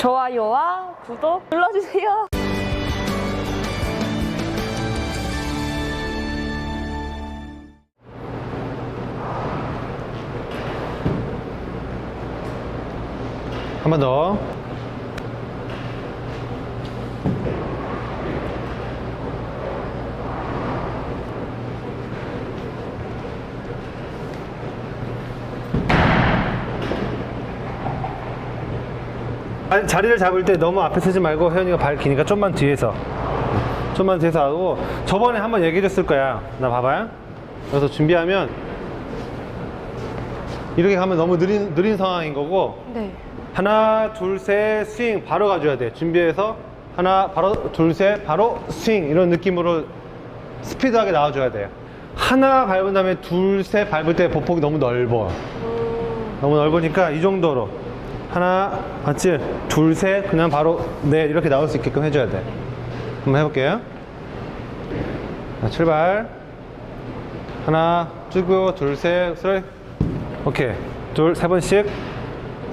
좋아요와 구독 눌러주세요. 한 번 더. 자리를 잡을 때 너무 앞에 서지 말고 혜연이가 발 기니까 좀만 뒤에서 좀만 뒤에서 하고 저번에 한번 얘기해 줬을 거야 나 봐봐요 그래서 준비하면 이렇게 가면 너무 느린, 느린 상황인 거고 네. 하나, 둘, 셋, 스윙 바로 가줘야 돼. 준비해서 하나, 바로 둘, 셋, 바로 스윙 이런 느낌으로 스피드하게 나와줘야 돼요. 하나 밟은 다음에 둘, 셋 밟을 때 보폭이 너무 넓어. 너무 넓으니까 이 정도로 하나, 맞지? 둘, 셋, 그냥 바로 네 이렇게 나올 수 있게끔 해줘야 돼. 한번 해볼게요. 자, 출발. 하나, 쭉고 둘, 셋, 셋. 오케이. 둘, 세 번씩.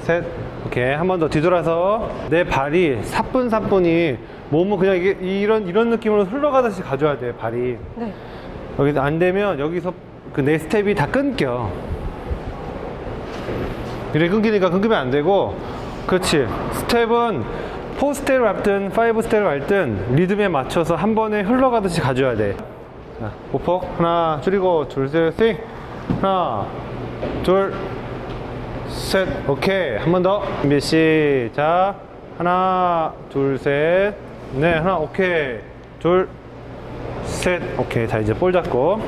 셋. 오케이. 한 번 더 뒤돌아서 내 발이 사뿐사뿐이 몸은 그냥 이게 이런 이런 느낌으로 흘러가듯이 가져야 돼 발이 네. 여기 안 되면 여기서 그 내 스텝이 다 끊겨 이렇게 끊기니까 끊기면 안 되고 그렇지 스텝은 4스텝을 밟든 5스텝을 밟든 리듬에 맞춰서 한 번에 흘러가듯이 가져야 돼 자, 보폭 하나 줄이고 둘셋 하나 둘 셋, 오케이. 한 번 더. 준비, 시작. 하나, 둘, 셋. 네, 하나, 오케이. 둘, 셋. 오케이. 자, 이제 볼 잡고.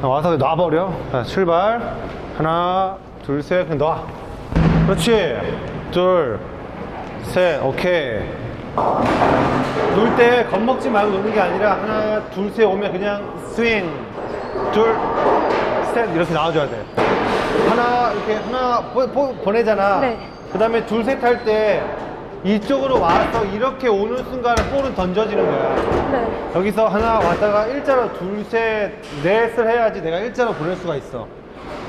자, 와서 놔버려. 자, 출발. 하나, 둘, 셋. 그냥 놔. 그렇지. 둘, 셋. 오케이. 놀 때 겁먹지 말고 노는 게 아니라 하나, 둘, 셋 오면 그냥 스윙. 둘, 셋. 이렇게 나와줘야 돼. 하나 이렇게 하나 보, 보, 보 내잖아. 네. 그 다음에 둘 셋 할 때 이쪽으로 와서 이렇게 오는 순간에 볼은 던져지는 거야. 네. 여기서 하나 왔다가 일자로 둘 셋 넷을 해야지 내가 일자로 보낼 수가 있어.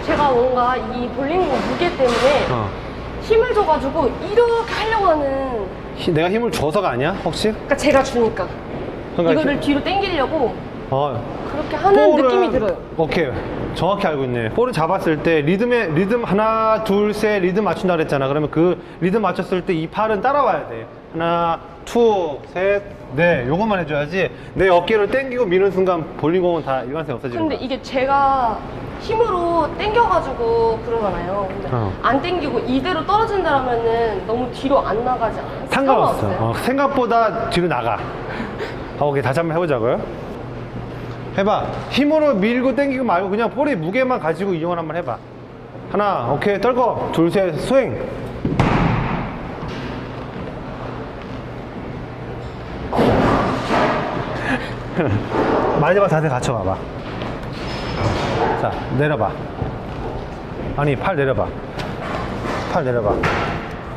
제가 뭔가 이 볼링공 무게 때문에 어. 힘을 줘가지고 이렇게 하려고 하는. 히- 내가 힘을 줘서가 아니야 혹시? 그러니까 제가 주니까. 그러니까 이거를 뒤로 당기려고 어. 그렇게 하는 볼은- 느낌이 들어요. 오케이. 정확히 알고 있네. 볼을 잡았을 때 리듬에 리듬 하나 둘 셋 리듬 맞춘다 그랬잖아. 그러면 그 리듬 맞췄을 때 이 팔은 따라와야 돼. 하나 투 셋 네 요것만 해줘야지. 내 어깨를 당기고 미는 순간 볼링공은 다 일관성 없어지는 근데 거야. 이게 제가 힘으로 당겨가지고 그러잖아요. 근데 어. 안 당기고 이대로 떨어진다면은 너무 뒤로 안 나가지 않아요? 상관없어. 상관없어요? 어, 생각보다 뒤로 나가. 아, 오케이 다시 한번 해보자고요. 해봐. 힘으로 밀고 당기고 말고 그냥 볼의 무게만 가지고 이용을 한번 해봐. 하나, 오케이 떨고 둘, 셋, 스윙. 마지막 자세 갖춰봐봐. 자, 내려봐. 아니, 팔 내려봐. 팔 내려봐.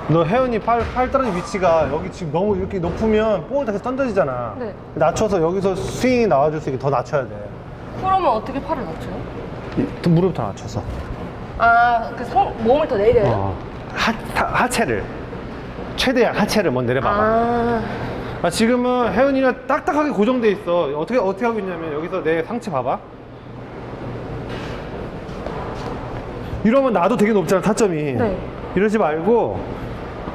너 혜연이 팔, 팔 떨어진 위치가 여기 지금 너무 이렇게 높으면 볼이 다 계속 던져지잖아. 네. 낮춰서 여기서 스윙이 나와줄 수 있게 더 낮춰야 돼. 그러면 어떻게 팔을 낮춰요? 이- 더 무릎 더 낮춰서. 아, 그 상, 몸을 더 내려요? 어. 하, 하, 체를 최대한 하체를 먼저 내려봐봐. 아, 아, 지금은 혜연이가 딱딱하게 고정돼 있어. 어떻게 어떻게 하고 있냐면 여기서 내 상체 봐봐. 이러면 나도 되게 높잖아 타점이. 네. 이러지 말고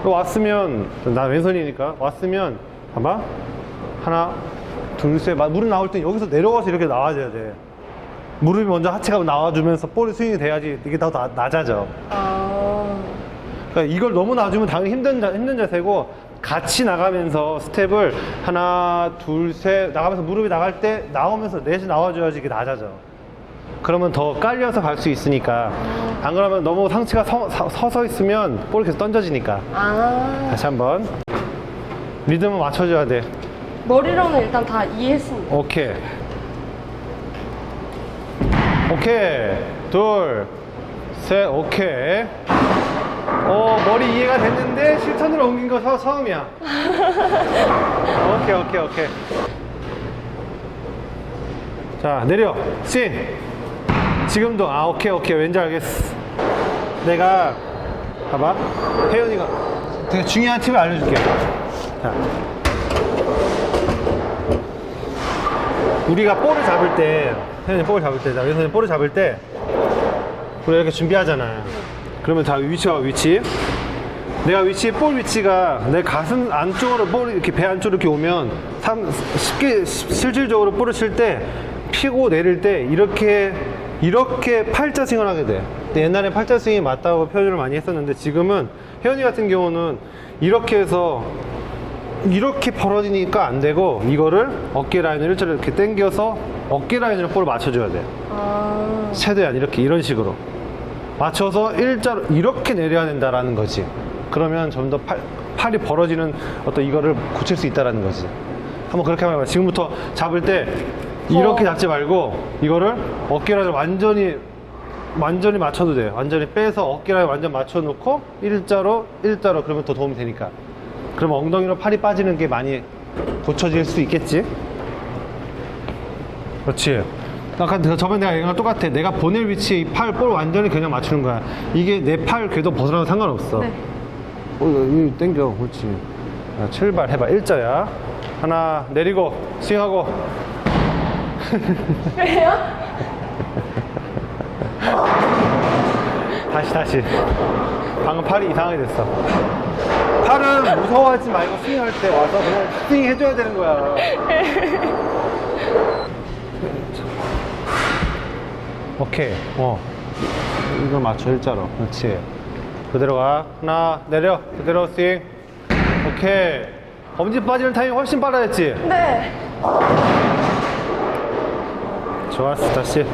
왔으면 나 왼손이니까 왔으면 봐봐 하나 둘셋 무릎 나올 때 여기서 내려가서 이렇게 나와줘야 돼. 무릎이 먼저 하체가 나와주면서 볼이 스윙이 돼야지 이게 더 나- 낮아져. 아. 그러니까 이걸 너무 놔주면 당연히 힘든, 자, 힘든 자세고 같이 나가면서 스텝을 하나, 둘, 셋 나가면서 무릎이 나갈 때 나오면서 넷이 나와줘야지 이게 낮아져. 그러면 더 깔려서 갈 수 있으니까. 안 그러면 너무 상체가 서, 서 있으면 볼이 계속 던져지니까. 아. 다시 한번. 리듬을 맞춰줘야 돼. 머리로는 일단 다 이해했습니다. 오케이. 오케이. 둘, 셋, 오케이. 어, 머리 이해가 됐는데 실천으로 옮긴 거 처- 처음이야. 오케이, 오케이, 오케이. 자, 내려. 스윙. 지금도, 아, 오케이, 오케이. 왠지 알겠어. 내가, 봐봐. 혜연이가 되게 중요한 팁을 알려줄게요. 자. 우리가 볼을 잡을 때, 선생님 볼을 잡을 때, 자, 선생님 볼을 잡을 때, 우리가 이렇게 준비하잖아요. 그러면 다 위치와 위치. 내가 위치, 볼 위치가 내 가슴 안쪽으로 볼이 이렇게 배 안쪽으로 이렇게 오면 삼- 쉽게, 시- 실질적으로 볼을 칠 때 피고 내릴 때 이렇게, 이렇게 팔자스윙을 하게 돼. 옛날에 팔자스윙이 맞다고 표현을 많이 했었는데 지금은 혜연이 같은 경우는 이렇게 해서 이렇게 벌어지니까 안 되고 이거를 어깨 라인을 일자로 이렇게 당겨서 어깨 라인으로 볼을 맞춰줘야 돼. 아, 최대한 이렇게 이런 식으로 맞춰서 일자로 이렇게 내려야 된다라는 거지. 그러면 좀 더 팔이 벌어지는 어떤 이거를 고칠 수 있다라는 거지. 한번 그렇게 해봐. 지금부터 잡을 때 이렇게 어. 잡지 말고 이거를 어깨라인 완전히 완전히 맞춰도 돼. 완전히 빼서 어깨라인 완전 맞춰놓고 일자로 일자로 그러면 더 도움이 되니까. 그럼 엉덩이로 팔이 빠지는 게 많이 고쳐질 수 있겠지. 그렇지. 아까 저번에 내가 얘기랑 똑같아. 내가 보낼 위치에 이 팔, 볼 완전히 그냥 맞추는 거야. 이게 내 팔 궤도 벗어나도 상관없어. 네. 어, 이거 땡겨. 그렇지. 자, 출발 해봐. 일자야. 하나, 내리고, 스윙하고. 왜요? 다시, 다시. 방금 팔이 이상하게 됐어. 팔은 무서워하지 말고 스윙할 때 와서 그냥 스윙 해줘야 되는 거야. 오케이. 어. 이걸 맞춰, 일자로. 그렇지. 그대로 가. 하나, 내려. 그대로 스윙. 오케이. 엄지 빠지는 타이밍 훨씬 빨라졌지? 네. 좋았어, 다시.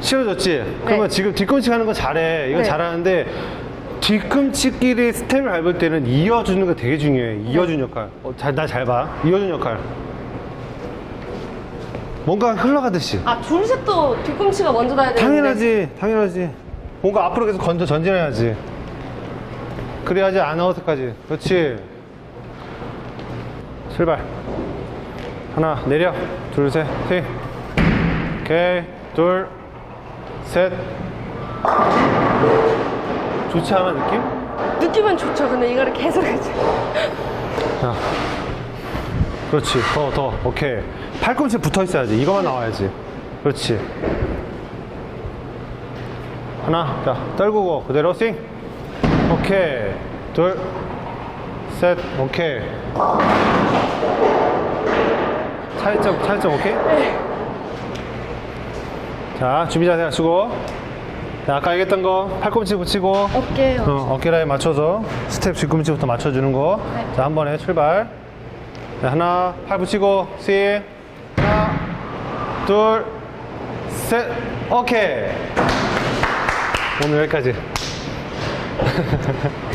쉬워졌지? 그러면 지금 뒤꿈치 가는 거 잘해. 이거 네. 잘하는데, 뒤꿈치끼리 스텝을 밟을 때는 이어주는 거 되게 중요해. 이어준 역할. 어, 잘, 나 잘 봐. 이어준 역할. 뭔가 흘러가듯이. 아, 둘셋도 뒤꿈치가 먼저 닿아야 되는데. 당연하지, 당연하지. 뭔가 앞으로 계속 건져 전진해야지. 그래야지 아나운서까지. 그렇지. 출발. 하나, 내려. 둘, 셋, 셋. 오케이. 둘, 셋. 좋지 않아, 느낌? 느낌은 좋죠. 근데 이거를 계속 해줘. 자. 그렇지. 더, 더. 오케이. 팔꿈치 붙어 있어야지. 이거만 나와야지. 그렇지. 하나. 자, 떨구고. 그대로 스윙. 오케이. 둘. 셋. 오케이. 차이점, 차이점, 오케이? 자, 준비 자세 하시고. 자, 아까 얘기했던 거, 팔꿈치 붙이고. 어깨. 어, 어깨 라인 맞춰서 스텝 뒤꿈치부터 맞춰주는 거. 네. 자, 한 번에 출발. 자, 하나, 팔 붙이고, 스윙. 하나, 둘, 셋. 오케이. 오늘 여기까지.